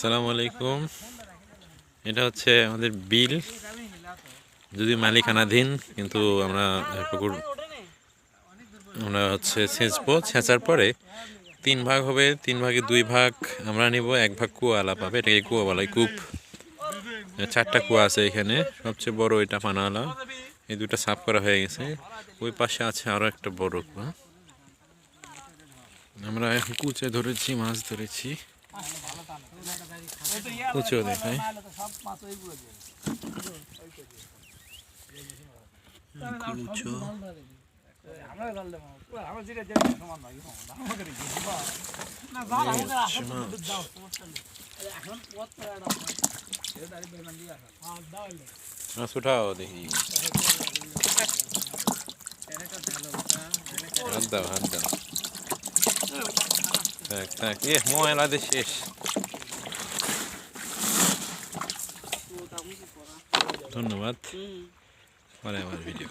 সালাম আলাইকুম। এটা হচ্ছে আমাদের বিল যদি মালিকানাধীন, কিন্তু আমরা পুকুর আমরা হচ্ছে ছেঁচবো ছেঁচার পরে তিন ভাগ হবে, তিন ভাগে দুই ভাগ আমরা নিব, এক ভাগ কুয়ালা পাবে এটাকে কুয়া বলাই কূপ। চারটা কুয়া আছে এখানে। সবচেয়ে বড় এটা পানাওয়ালা এই দুটো সাফ করা হয়ে গেছে। ওই পাশে আছে আরও একটা বড় কুয়া। আমরা এখন কুচে ধরেছি মাছ ধরেছি। দেখাই। কুচো। উঠাও দেখি। হাত দাও হাত দাও। থাক থাক এ ময়লা দিয়ে শেষ ধন্যবাদ পরে আমার ভিডিও